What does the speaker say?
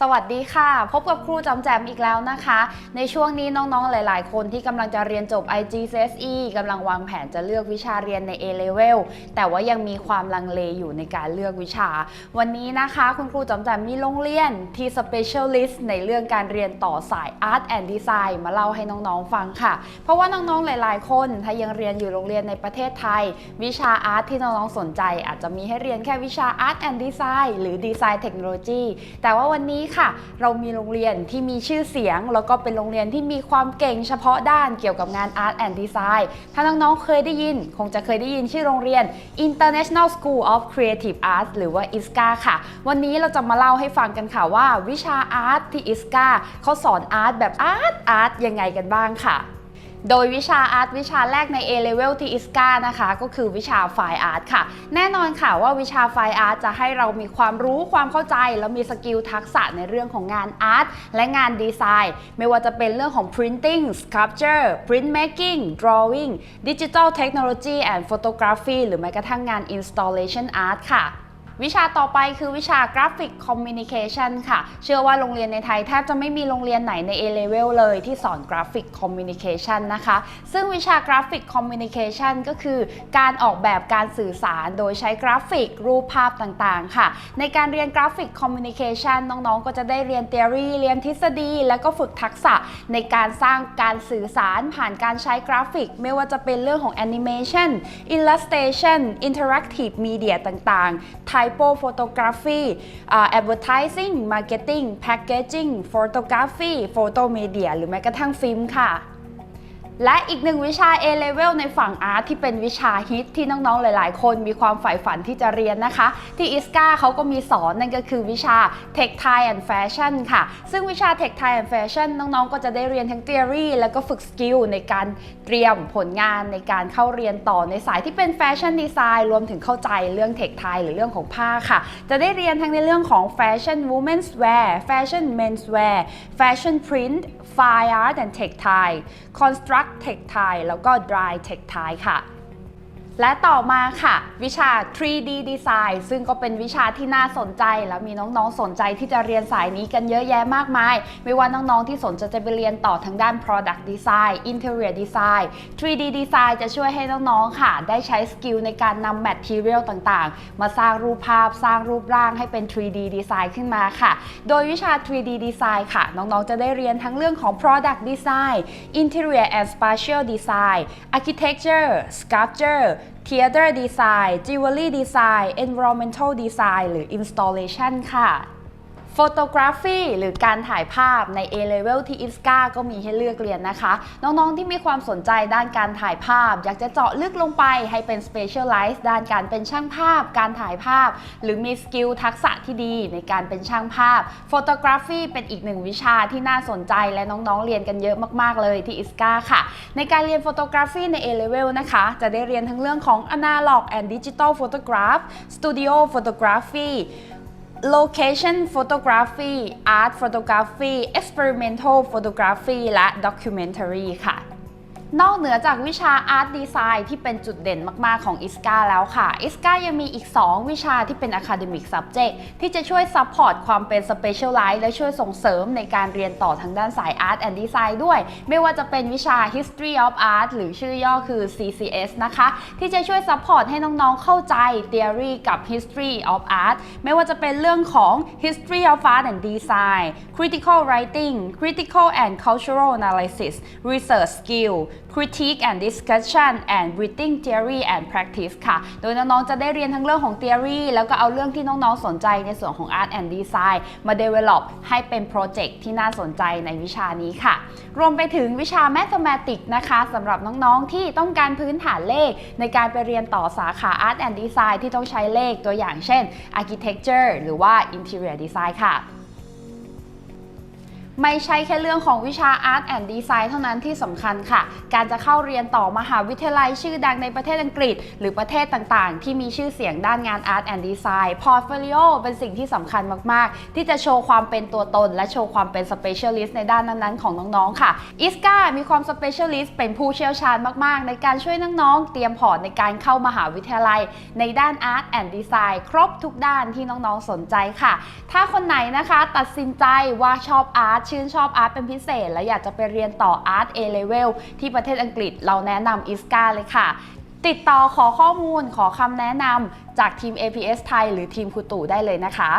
สวัสดีค่ะ พบกับครูจอมแจมอีกแล้วนะคะ ในช่วงนี้น้องๆ หลายๆ คนที่กำลังจะเรียนจบ IGCSE กำลังวางแผนจะเลือกวิชาเรียนใน A-Level แต่ว่ายังมีความลังเลอยู่ในการเลือกวิชา วันนี้นะคะ คุณครูจอมแจมมีโรงเรียนที่ Specialist ในเรื่องการเรียนต่อสาย Art and Design มาเล่าให้น้องๆ ฟังค่ะ เพราะว่าน้องๆ หลายๆ คนถ้ายังเรียนอยู่โรงเรียนในประเทศไทย วิชาอาร์ตที่น้องๆ สนใจ อาจจะมีให้เรียนแค่วิชา Art and Design หรือ Design Technology แต่ว่าวันนี้ค่ะ เรามีโรงเรียนที่มีชื่อเสียง แล้วก็เป็นโรงเรียนที่มีความเก่งเฉพาะด้านเกี่ยวกับงาน Art and Design ถ้าน้องๆเคยได้ยิน คงจะเคยได้ยินชื่อโรงเรียน International School of Creative Arts หรือว่า ISCA ค่ะ วันนี้เราจะมาเล่าให้ฟังกันค่ะว่า วิชาอาร์ตที่ ISCA เขาสอนอาร์ตแบบอาร์ตอาร์ตยังไงกันบ้างค่ะ โดยวิชาอาร์ตวิชาแรกใน A-Level ที่ ISCA นะคะ ก็คือวิชาไฟอาร์ตค่ะ แน่นอนค่ะว่าวิชาไฟอาร์ตจะให้เรามีความรู้ความเข้าใจ แล้วมีสกิลทักษะในเรื่องของงานอาร์ตและงานดีไซน์ ไม่ว่าจะเป็นเรื่องของ printing sculpture printmaking drawing digital technology and photography หรือแม้กระทั่งงาน installation art ค่ะ วิชาต่อไปคือวิชา Graphic Communication ค่ะ เชื่อว่าโรงเรียนในไทยแทบจะไม่มีโรงเรียนไหนใน A-Level เลยที่สอน Graphic Communication นะคะ ซึ่งวิชา Graphic Communication ก็คือการออกแบบการสื่อสารโดยใช้กราฟิกรูปภาพต่างๆ ค่ะ ในการเรียน Graphic Communication น้องๆ ก็จะได้เรียน theory เรียนทฤษฎี และก็ฝึกทักษะในการสร้างการสื่อสารผ่านการใช้กราฟิก ไม่ว่าจะเป็นเรื่องของ Animation Illustration Interactive Media ต่างๆ t y typophotography uh, advertising marketing packaging photography photo media หรือแม้กระทั่งฟิล์มค่ะ และอีกหนึ่งวิชา A-Level ในฝั่งอาร์ตที่เป็นวิชาฮิตที่น้องๆ หลายๆ คนมีความใฝ่ฝันที่จะเรียนนะคะ ที่ ISCA เขาก็มีสอนนั่นก็คือวิชา Tech Thai and Fashion ค่ะ ซึ่งวิชา Tech Thai and Fashion น้องๆ ก็จะได้เรียนทั้ง theory แล้วก็ฝึกสกิลในการเตรียมผลงานในการเข้าเรียนต่อในสายที่เป็นแฟชั่นดีไซน์รวมถึงเข้าใจเรื่อง Tech Thai หรือเรื่องของผ้าค่ะ จะได้เรียนทั้งในเรื่องของ Fashion Women's Wear Fashion Men's Wear Fashion Print Fine Art and Tech Thai Construct Tech Thai แล้วก็ Dry Tech Thai ค่ะ และต่อมาค่ะ วิชา 3D Design ซึ่งก็เป็นวิชาที่น่าสนใจ แล้วมีน้องๆ สนใจที่จะเรียนสายนี้กันเยอะแยะมากมาย ไม่ว่าน้องๆ ที่สนใจจะไปเรียนต่อทางด้าน Product Design Interior Design 3D Design จะช่วยให้น้องๆ ค่ะ ได้ใช้สกิลในการนำ Material ต่างๆ มาสร้างรูปภาพสร้างรูปร่างให้เป็น 3D Design ขึ้นมาค่ะ โดยวิชา 3D Design ค่ะ น้องๆ จะได้เรียนทั้งเรื่องของ Product Design Interior and Spatial Design Architecture Sculpture Theater Design Jewelry Design Environmental Design หรือ Installation ค่ะ Photography หรือการถ่ายภาพใน A-Level ที่ ISCA ก็มีให้เลือกเรียนนะคะ น้องๆที่มีความสนใจด้านการถ่ายภาพ อยากจะเจาะลึกลงไปให้เป็น Specialize ด้านการเป็นช่างภาพ การถ่ายภาพ หรือมีสกิลทักษะที่ดีในการเป็นช่างภาพ Photography เป็นอีกหนึ่งวิชาที่น่าสนใจและน้องๆเรียนกันเยอะมากๆเลยที่ ISCA ค่ะ ในการเรียน Photography ใน A-Level นะคะ จะได้เรียนทั้งเรื่องของ Analog and Digital Photograph Studio Photography Location Photography Art Photography Experimental Photography และ Documentary ค่ะ นอกเหนือจากวิชาอาร์ตดีไซน์ที่เป็นจุดเด่นมากๆ ของอิสกาแล้วค่ะอิสกายังมีอีก 2 วิชาที่เป็น Academic Subject ที่จะช่วยซัพพอร์ตความเป็น Specialize และช่วยส่งเสริมในการเรียนต่อทางด้านสาย Art and Design ด้วย ไม่ว่าจะเป็นวิชา History of Art หรือชื่อย่อคือ CCS นะคะ ที่จะช่วยซัพพอร์ตให้น้องๆ เข้าใจ Theory กับ History of Art ไม่ว่าจะเป็นเรื่องของ History of Art and Design Critical Writing Critical and Cultural Analysis Research Skill critique and discussion and reading theory and practice ค่ะ โดยน้องๆ จะได้เรียนทั้งเรื่องของ theory แล้วก็เอาเรื่องที่น้องๆ สนใจในส่วนของ art and design มา develop ให้เป็นโปรเจกต์ที่น่าสนใจในวิชานี้ค่ะ รวมไปถึงวิชา mathematics นะคะสำหรับน้องๆ ที่ต้องการพื้นฐานเลข ในการไปเรียนต่อสาขา art and design ที่ต้องใช้เลขตัวอย่างเช่น architecture หรือว่า interior design ค่ะ ไม่ใช่แค่เรื่องของวิชา Art and Design เท่านั้นที่สำคัญค่ะ การจะเข้าเรียนต่อมหาวิทยาลัยชื่อดังในประเทศอังกฤษ หรือประเทศต่างๆ ที่มีชื่อเสียงด้านงาน Art and Design Portfolio เป็นสิ่งที่สำคัญมาก ๆ ที่จะโชว์ความเป็นตัวตน และโชว์ความเป็น Specialist ในด้านนั้น ๆ ของน้อง ๆ ค่ะอิสกามีความ Specialist เป็นผู้เชี่ยวชาญมาก ๆ ในการช่วยน้อง ๆ เตรียมพอร์ตในการเข้ามหาวิทยาลัย ในด้าน Art and Design ครบทุกด้านที่น้อง ๆ สนใจค่ะ ถ้า คนไหนนะคะ ตัดสินใจว่าชอบอาร์ตชื่นชอบอาร์ตเป็นพิเศษ และอยากจะไปเรียนต่ออาร์ต A Level ที่ประเทศอังกฤษเราแนะนำอิสกาเลยค่ะ ติดต่อขอข้อมูลขอคำแนะนำจากทีม APS ไทย หรือทีมคุตู่ได้เลยนะคะ